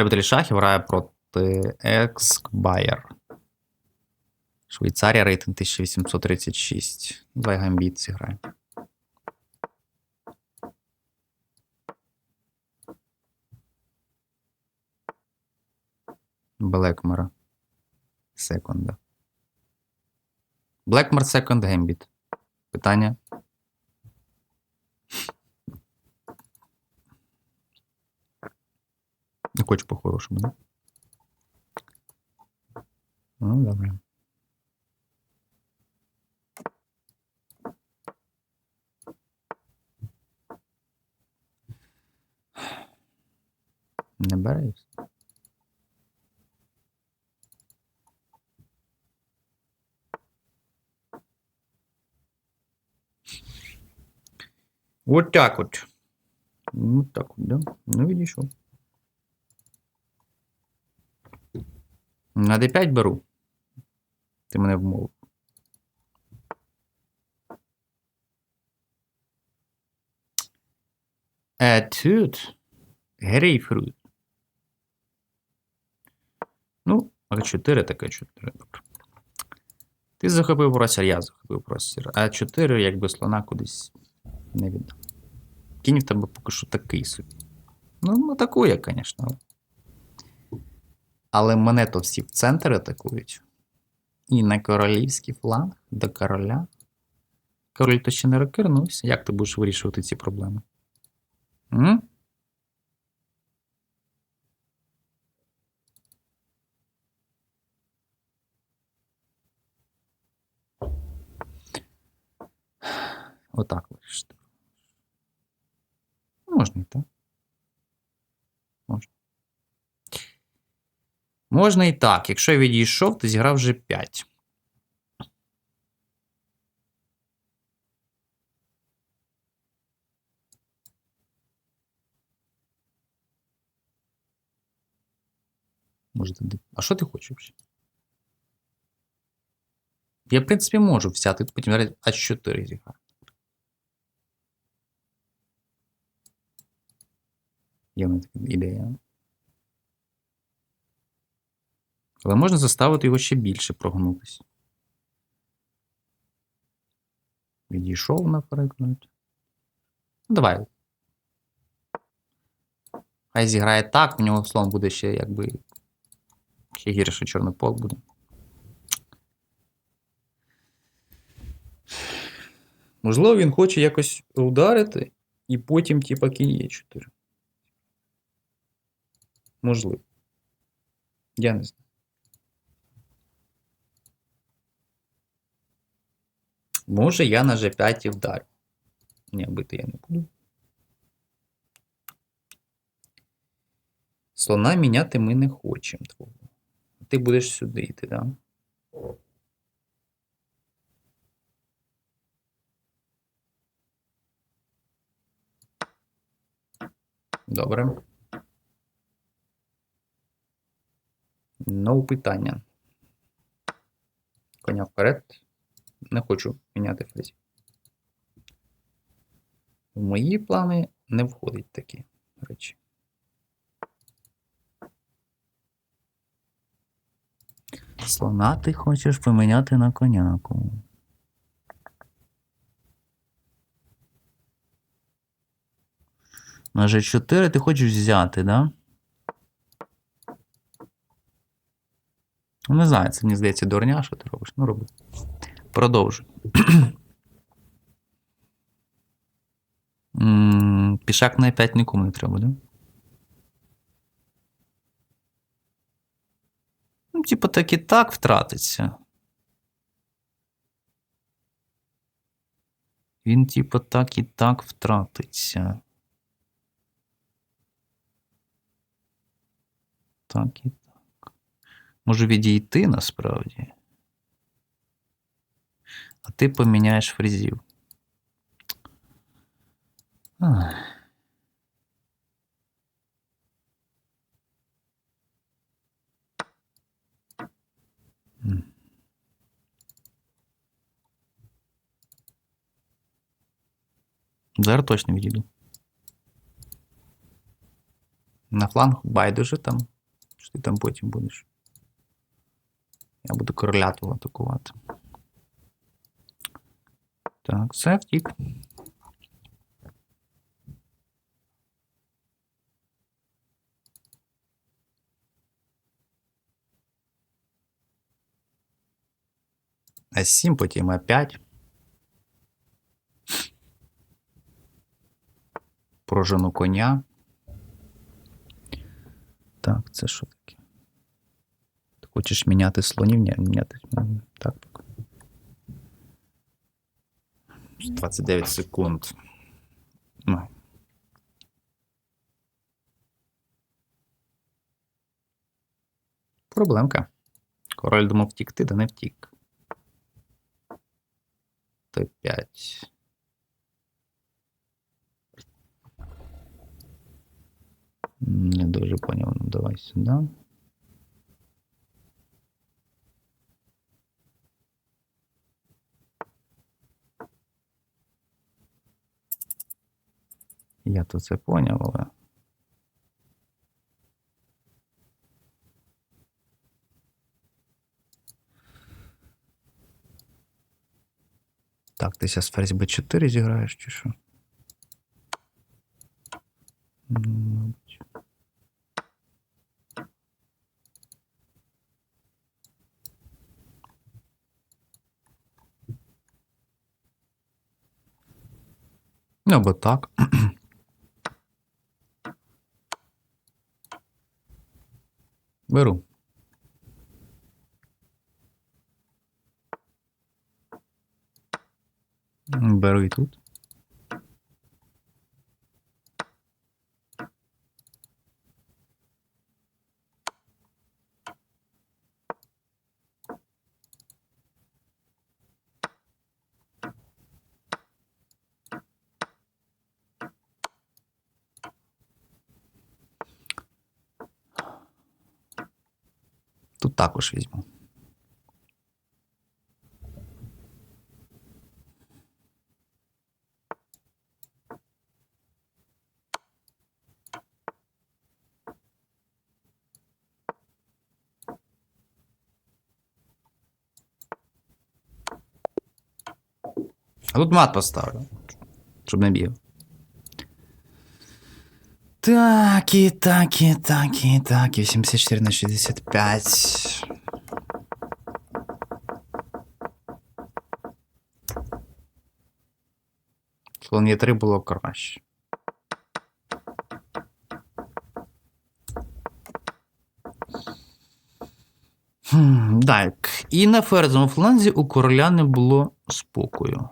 любителі шахів грає проти Екскбайер. Швейцарія рейтинг 1836. Давай гамбіт зіграє. Блекмера. Секунда. Блекмер секонд гембіт. Питання? Не хочу по-хорошому, да? Ну, добре. Не береш? Вот так от. Ну, так от, да? Ну, відійшов. На D5 беру. Ти мене вмовив. А тут грейпфрут. Ну, а 4 таке 4. Добре. Ти захопив простір, я захопив простір. А 4 якби слона кудись не віддав. Кінь в тебе поки що такий собі. Ну, атакує, звісно. Але мене то всі в центр атакують. І на королівський фланг до короля. Король то ще не рокирнувся. Як ти будеш вирішувати ці проблеми? М? Отак вирішити. Можна і так. Можна і так. Якщо я відійшов, ти зіграв вже 5. Може, ти... А що ти хочеш? взагалі? Я, в принципі, можу взяти, потім А4 зіграти. Є в мене така ідея. Але можна заставити його ще більше прогнутися. Відійшов, наприклад. Ну, давай. Хай зіграє так, в нього слон буде ще якби. Ще гірше чорний пол буде. Можливо, він хоче якось ударити і потім, типа, кінь є 4. Можливо. Я не знаю. Може, я на G5 і вдарю. Ні, бити я не буду. Слона міняти ми не хочемо. Ти будеш сюди йти, так? Да? Добре. Ну, питання. Коня вперед. Не хочу міняти фрезі. В мої плани не входять такі речі. Слона ти хочеш поміняти на коняку. На G4 ти хочеш взяти, да? Ну, Не знаю, це мені здається дурня, що ти робиш. Ну, роби. Продовжуй. Пішак на 5 нікому не треба, да? Ну, типу, так і так втратиться. Він, типу, так і так втратиться. Так і так. Може відійти насправді. А ти поміняєш фрезів. Ах. М. Зараз точно відійду. На фланг байдуже там. Що ти там потім будеш? Я буду короля твого атакувати. Так, все, втік. А7, потім А5. Прожену коня. Так, це що таке? Ти хочеш міняти слонів? Ні, міняти. Так, так. 29 секунд. Ну. Проблемка. Король думав втікти, да не втік. Т5. Не дуже поняв. Ну, давай сюди. Я то це поняв, але. Так, ти зараз ферзь b4 зіграєш, чи що? Мабуть. Ну, або так. Беру. Беру і тут. Також візьму. А тут мат поставлю, щоб не бігав. Так, і так, і так, і так. І 84 на 65. Слон є 3 було краще. Хм, так. І на ферзовому фланзі у короля не було спокою.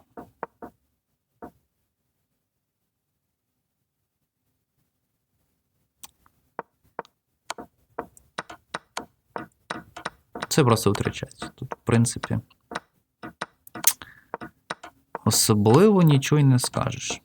Це просто втрачається. Тут, в принципі, особливо нічого й не скажеш.